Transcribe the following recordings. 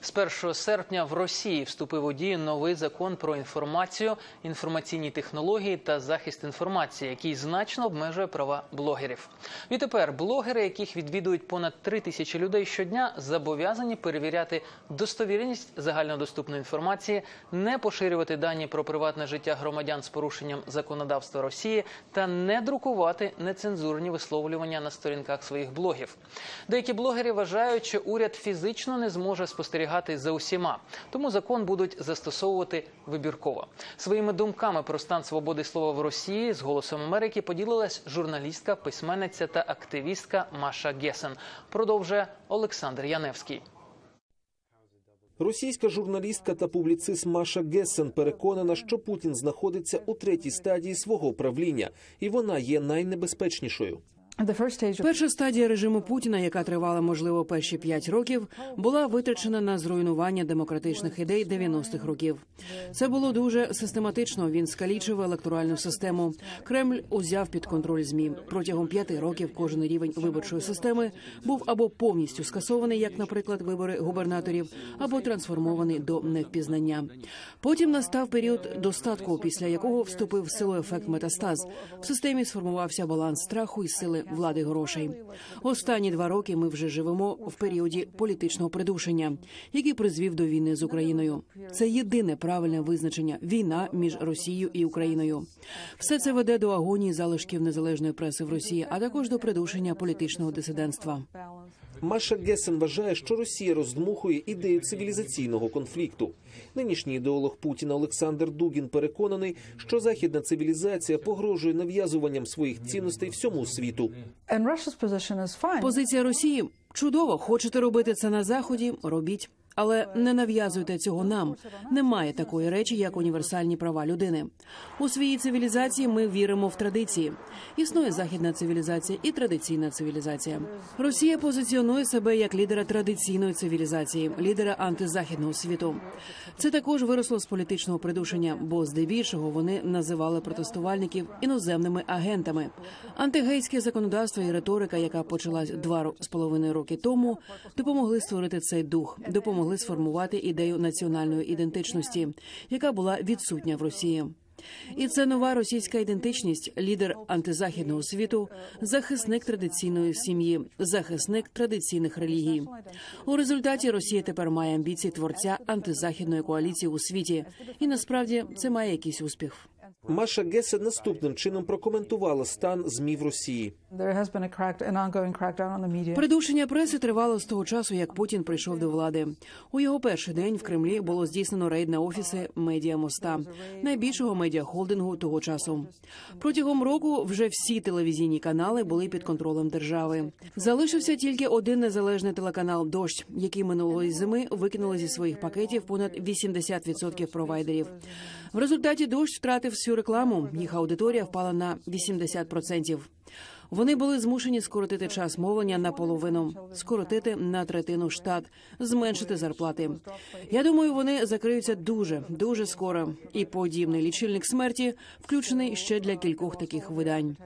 З 1 серпня в Росії вступив у дію новий закон про інформацію, інформаційні технології та захист інформації, який значно обмежує права блогерів. Відтепер блогери, яких відвідують понад 3 тисячі людей щодня, зобов'язані перевіряти достовірність загальнодоступної інформації, не поширювати дані про приватне життя громадян з порушенням законодавства Росії та не друкувати нецензурні висловлювання на сторінках своїх блогів. Деякі блогери вважають, що уряд фізично не зможе спостерігати за усіма, тому закон будуть застосовувати вибірково. Своїми думками про стан свободи слова в Росії з голосом Америки поділилась журналістка, письменниця та активістка Маша Гесен. Продовжує Олександр Яневський. Російська журналістка та публіцист Маша Гессен переконана, що Путін знаходиться у третій стадії свого правління, і вона є найнебезпечнішою. Перша стадія режиму Путіна, яка тривала можливо перші п'ять років, була витрачена на зруйнування демократичних ідей 90-х років. Це було дуже систематично. Він скалічив електоральну систему. Кремль узяв під контроль змі протягом п'яти років. Кожен рівень виборчої системи був або повністю скасований, як, наприклад, вибори губернаторів, або трансформований до невпізнання. Потім настав період достатку, після якого вступив в силу ефект метастаз. В системі сформувався баланс страху і сили влади грошей. Останні два роки ми вже живемо в періоді політичного придушення, який призвів до війни з Україною. Це єдине правильне визначення війна між Росією і Україною. Все це веде до агонії залишків незалежної преси в Росії, а також до придушення політичного дисидентства. Маша Гессен вважає, що Росія роздмухує ідею цивілізаційного конфлікту. Нинішній ідеолог Путіна Олександр Дугін переконаний, що західна цивілізація погрожує нав'язуванням своїх цінностей всьому світу. Позиція Росії чудово. Хочете робити це на заході? Робіть. Але не нав'язуйте цього нам. Немає такої речі, як універсальні права людини. У своїй цивілізації ми віримо в традиції. Існує західна цивілізація і традиційна цивілізація. Росія позиціонує себе як лідера традиційної цивілізації, лідера антизахідного світу. Це також виросло з політичного придушення, бо здебільшого вони називали протестувальників іноземними агентами. Антигейське законодавство і риторика, яка почалась два з половиною роки тому, допомогли створити цей дух, допомогли сформувати ідею національної ідентичності, яка була відсутня в Росії. І це нова російська ідентичність, лідер антизахідного світу, захисник традиційної сім'ї, захисник традиційних релігій. У результаті Росія тепер має амбіції творця антизахідної коаліції у світі, і насправді це має якийсь успіх. Маша Гессен наступним чином прокоментувала стан змі в Росії. Придушення преси тривало з того часу, як Путін прийшов до влади. У його перший день в Кремлі було здійснено рейд на офіси медіа моста, найбільшого медіахолдингу того часу. Протягом року вже всі телевізійні канали були під контролем держави. Залишився тільки один незалежний телеканал Дощ, який минулої зими викинули зі своїх пакетів понад 80% провайдерів. В результаті дощ втратив всю рекламу. Їх аудиторія впала на 80%. Вони були змушені скоротити час мовлення наполовину, скоротити на третину штат, зменшити зарплати. Я думаю, вони закриються дуже дуже скоро. І подібний лічильник смерті включений ще для кількох таких видань.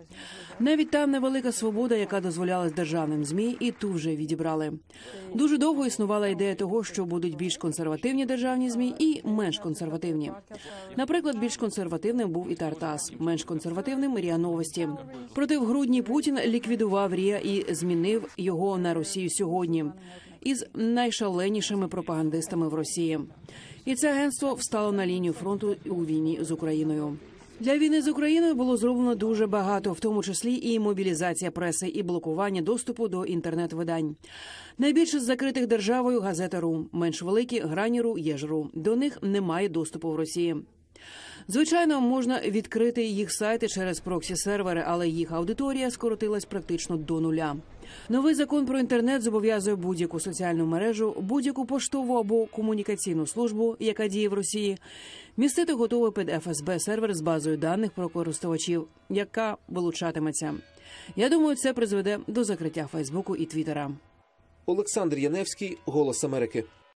Навіть там невелика свобода, яка дозволялась державним змі, і ту вже відібрали. Дуже довго існувала ідея того, що будуть більш консервативні державні змі і менш консервативні. Наприклад, більш консервативним був і Тартас, менш консервативним Ріа Новості. Проте в грудні Путін ліквідував Рія і змінив його на Росію сьогодні із найшаленішими пропагандистами в Росії. І це агентство встало на лінію фронту у війні з Україною. Для війни з Україною було зроблено дуже багато, в тому числі і мобілізація преси, і блокування доступу до інтернет-видань. Найбільше з закритих державою газета РУ, менш великі граніру Єжру. До них немає доступу в Росії. Звичайно, можна відкрити їх сайти через проксі сервери, але їх аудиторія скоротилась практично до нуля. Новий закон про інтернет зобов'язує будь-яку соціальну мережу, будь-яку поштову або комунікаційну службу, яка діє в Росії, містити готовий під ФСБ сервер з базою даних про користувачів, яка вилучатиметься. Я думаю, це призведе до закриття Фейсбуку і Твіттера. Олександр Яневський, Голос Америки.